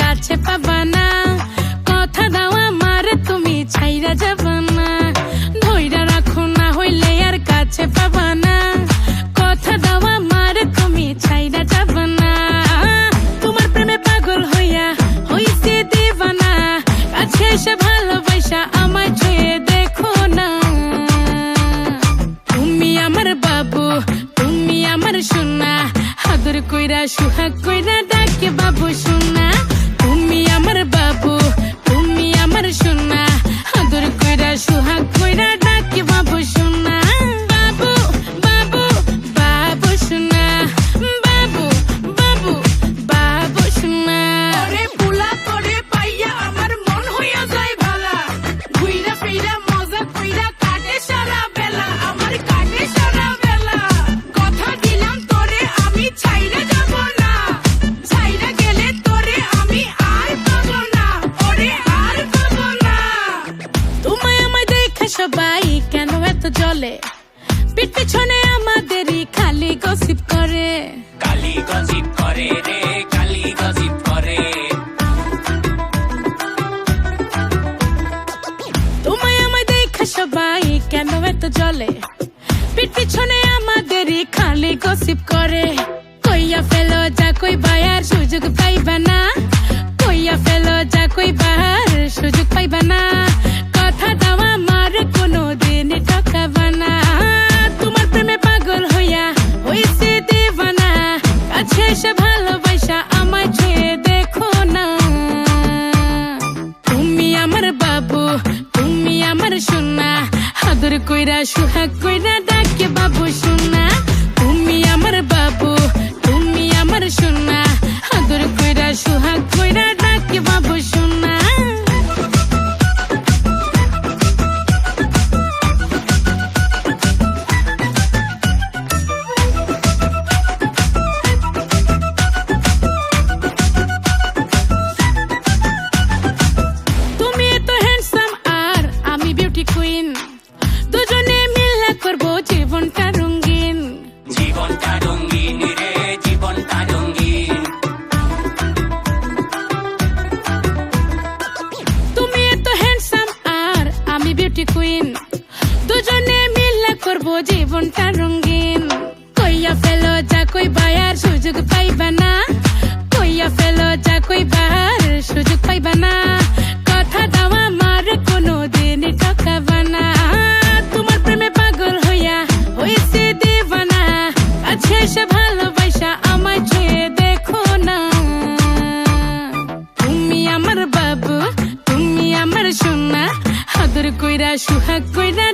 কাছে পাবা না। কথা দাও আমার, তুমি ছাইরা না। ধৈরা রাখো, না হইলে আর কাছে পাবা না। কথা দাও আমার, তুমি ছাইরা না। তোমার প্রেমে পাগল হইয়া কাছে এসে ভালোবাসা আমায় ছুঁয়ে দেখো না। তুমি আমার বাবু, তুমি আমার সোনা। আদর কইরা সুহাগ এত জলে। পিঠ পিছনে আমাদেরই খালি গসিপ করে। কালি গজিপ করে রে কালি গজিপ করে। তোমায় আমায় দেখে সবাই কেন এত জলে? পিঠ পিছনে আমাদেরই খালি গসিপ করে। কইয়া ফেলো যা কই বায়ার সুযোগ পাইবা না। কইয়া ফেলো যা কই বাহার কইরা ডাকে বাবু সোনা তুমি আমার বাবু তুমি আমার সোনা আদর কইরা করব জীবনটা রঙিন। কইয়া ফেলো যা কই বায়ার সুযোগ পাইবা না। কইয়া ফেলো যা কই বাহার সুযোগ পাইবা না। কথা দাও আমার কোনো দিন ঠকাবা না। তোমার প্রেমে পাগল হইয়া হইছে দেবানা। কাছে এসে ভালোবাসা আমায় ছুঁয়ে দেখো না। তুমি আমার বাবু, তুমি আমার সোনা। আদর কইরা, সুহাগ কইরা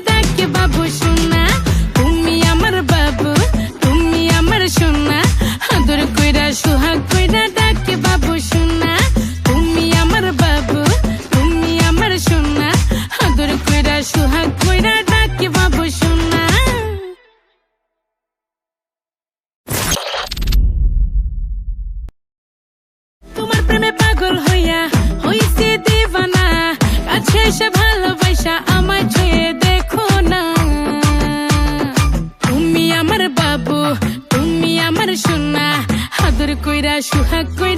wish you had green.